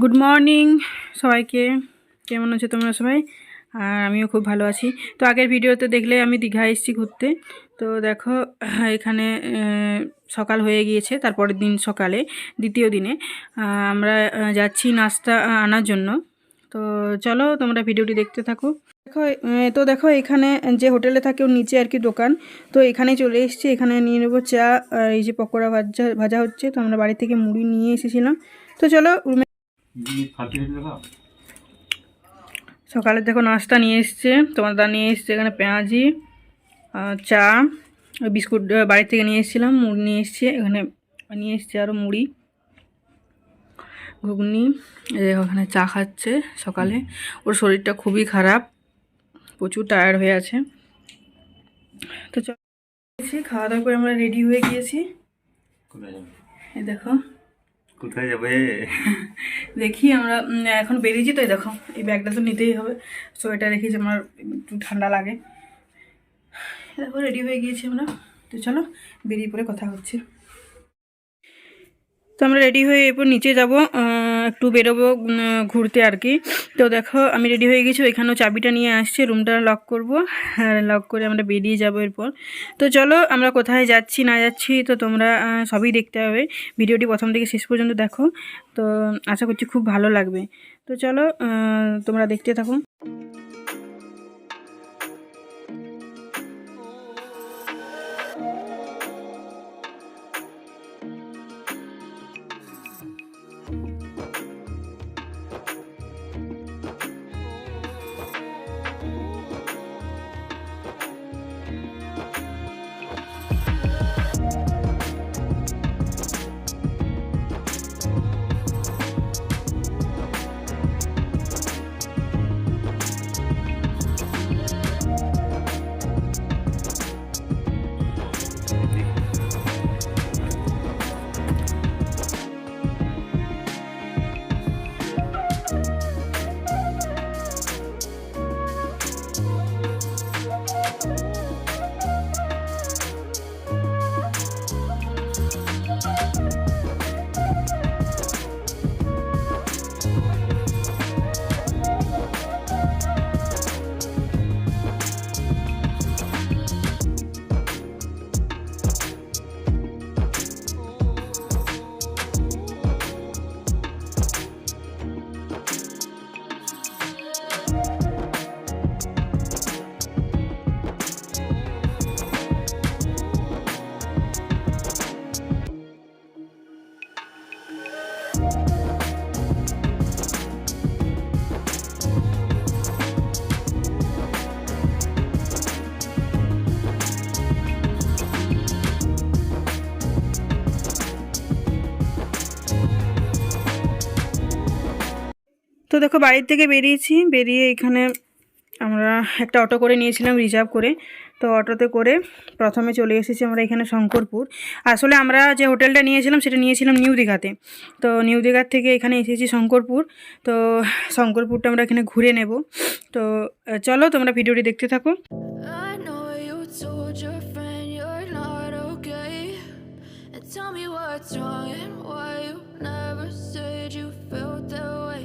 Good morning সবাইকে। কেমন আছো তোমরা সবাই? আর আমিও খুব ভালো আছি। তো আগের ভিডিওতে দেখলে আমি দীঘা এসেছি ঘুরতে। তো দেখো, এখানে সকাল হয়ে গিয়েছে, তারপরের দিন সকালে, দ্বিতীয় দিনে। আমরা যাচ্ছি নাস্তা আনার জন্য। তো চলো, তোমরা ভিডিওটি দেখতে থাকো। দেখো তো দেখো, এখানে যে হোটেলে থাকে, ওর নিচে আর কি দোকান। তো এখানে চলে এসেছি। এখানে নিয়ে নেব চা এই যে পকোড়া ভাজা ভাজা হচ্ছে। তো আমরা বাড়ি থেকে মুড়ি নিয়ে এসেছিলাম। তো চলো রুমে সকালে দেখো নাস্তা নিয়ে এসছে। তোমার দা নিয়ে এসছে এখানে পেঁয়াজি চা বিস্কুট বাড়ি থেকে নিয়ে এসেছিলাম মুড়ি নিয়ে এসছে এখানে নিয়ে এসছে আরও মুড়ি ঘুগনি ওখানে চা খাচ্ছে সকালে। ওর শরীরটা খুবই খারাপ প্রচুর টায়ার্ড হয়ে আছে। তো চল খাওয়া দাওয়া করে আমরা রেডি হয়ে গিয়েছি। এই দেখো। কোথায় যাবে? দেখি আমরা এখন বেরিয়েছি তো দেখো, এই ব্যাগটা তো নিতেই হবে। সোয়েটার রেখেছি আমার একটু ঠান্ডা লাগে। দেখো রেডি হয়ে গিয়েছি আমরা। তো চলো, বেরিয়ে পরে কথা হচ্ছে। তো আমরা রেডি হয়ে এরপর নিচে যাব একটু বেরোবো ঘুরতে আর কি। তো দেখো, আমি রেডি হয়ে গেছি এখানেও চাবিটা নিয়ে আসছে রুমটা লক করব, আর লক করে আমরা বেরিয়ে যাব এরপর। তো চলো, আমরা কোথায় যাচ্ছি, না যাচ্ছি, তো তোমরা সবই দেখতে হবে। ভিডিওটি প্রথম থেকে শেষ পর্যন্ত দেখো, তো আশা করছি খুব ভালো লাগবে। তো চলো তোমরা দেখতে থাকো। দেখো বাড়ির থেকে বেরিয়েছি, বেরিয়ে এখানে আমরা একটা অটো করে নিয়েছিলাম রিজার্ভ করে। তো অটোতে করে প্রথমে চলে এসেছি আমরা এখানে শঙ্করপুর। আসলে আমরা যে হোটেলটা নিয়েছিলাম সেটা নিয়েছিলাম নিউ দীঘাতে। তো নিউ দীঘার থেকে এখানে এসেছি শঙ্করপুর। তো শঙ্করপুরটা আমরা এখানে ঘুরে নেব। তো চলো তোমরা ভিডিওটি দেখতে থাকো। Tell me what's wrong and why you never said you felt that way.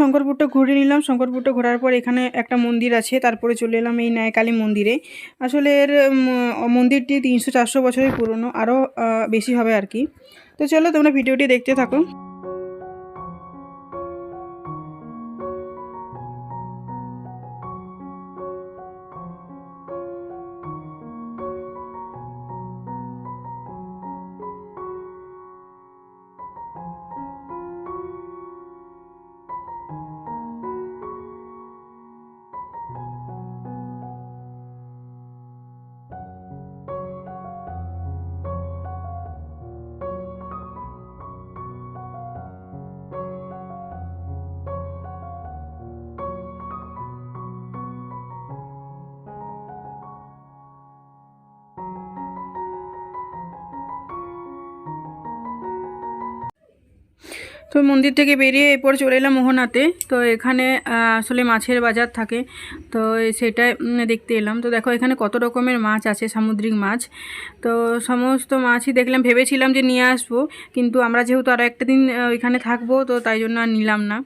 শঙ্করপুরটা ঘুরে নিলাম। শঙ্করপুরটা ঘোরার পর এখানে একটা মন্দির আছে, তারপরে চলে এলাম এই ন্যায়কালী মন্দিরে। আসলে এর মন্দিরটি তিনশো চারশো বছরের পুরনো আরও বেশি হবে আর কি। তো চলো তোমরা ভিডিওটি দেখতে থাকো। তো মন্দির থেকে বেরিয়ে এরপর চলে এলাম মোহনাতে। তো এখানে আসলে মাছের বাজার থাকে। তো সেটাই দেখতে এলাম। তো দেখো, এখানে কত রকমের মাছ আছে, সামুদ্রিক মাছ। তো সমস্ত মাছই দেখলাম, ভেবেছিলাম যে নিয়ে আসব। কিন্তু আমরা যেহেতু আরও একটা দিন ওইখানে থাকব, তো তাই জন্য আর নিলাম না।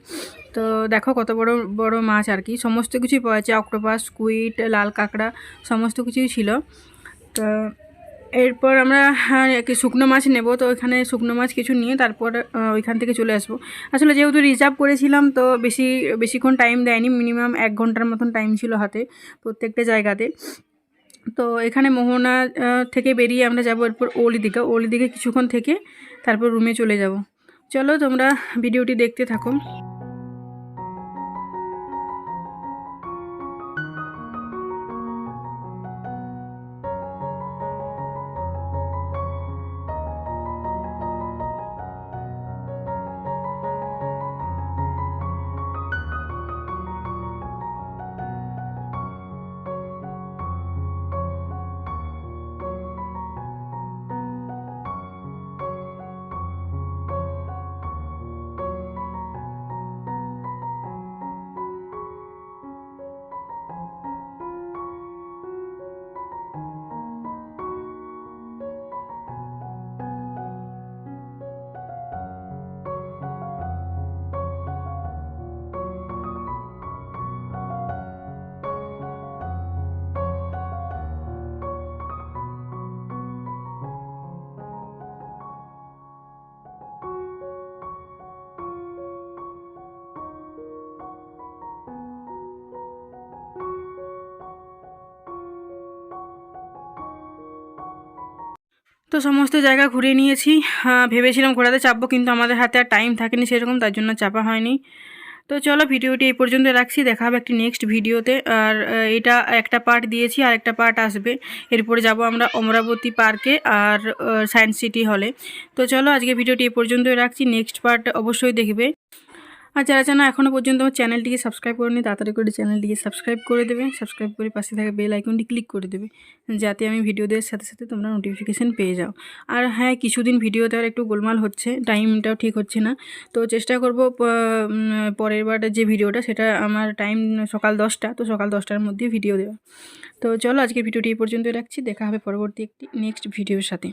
তো দেখো, কত বড় বড় মাছ আর কি। সমস্ত কিছুই পাওয়া যাচ্ছে অক্টোপাস কুইট লাল কাঁকড়া, সমস্ত কিছুই ছিল। তো এরপর আমরা হ্যাঁ, শুকনো মাছ নেব। তো ওইখানে শুকনো মাছ কিছু নিয়ে তারপর ওইখান থেকে চলে আসব। আসলে যেহেতু রিজার্ভ করেছিলাম তো বেশি বেশিক্ষণ টাইম দেয়নি। মিনিমাম এক ঘণ্টার মতন টাইম ছিল হাতে প্রত্যেকটা জায়গাতে। তো এখানে মোহনা থেকে বেরিয়ে আমরা যাব এরপর ওলি দিকে ওলি দিকে কিছুক্ষণ থেকে তারপর রুমে চলে যাব। চলো তোমরা ভিডিওটি দেখতে থাকো। তো সমস্ত জায়গা ঘুরে নিয়েছি। ভেবেছিলাম ঘোরাতে চাপবো, কিন্তু আমাদের হাতে আর টাইম থাকেনি সেরকম, তার জন্য চাপা হয়নি। তো চলো ভিডিওটি এই পর্যন্ত রাখছি, দেখা হবে একটি নেক্সট ভিডিওতে। আর এটা একটা পার্ট দিয়েছি, আর একটা পার্ট আসবে। এরপরে যাব আমরা অমরাবতী পার্কে আর সায়েন্স সিটি হলে তো চলো আজকে ভিডিওটি এই পর্যন্তই রাখছি নেক্সট পার্ট অবশ্যই দেখবে। আর যারা জানা এখনও পর্যন্ত আমার চ্যানেলটিকে সাবস্ক্রাইব করেনি, তাড়াতাড়ি করে চ্যানেলটিকে সাবস্ক্রাইব করে দেবে। সাবস্ক্রাইব করে পাশে থাকা বেল আইকনটি ক্লিক করে দেবে, যাতে আমি ভিডিও দেওয়ার সাথে সাথে তোমরা নোটিফিকেশান পেয়ে যাও। আর হ্যাঁ কিছুদিন ভিডিও দেওয়ার একটু গোলমাল হচ্ছে টাইমটাও ঠিক হচ্ছে না। তো চেষ্টা করব পরের বার যে ভিডিওটা সেটা আমার টাইম সকাল দশটা, তো সকাল দশটার মধ্যে ভিডিও দেওয়া। তো চলো আজকের ভিডিওটি এই পর্যন্ত রাখছি, দেখা হবে পরবর্তী একটি নেক্সট ভিডিওর সাথে।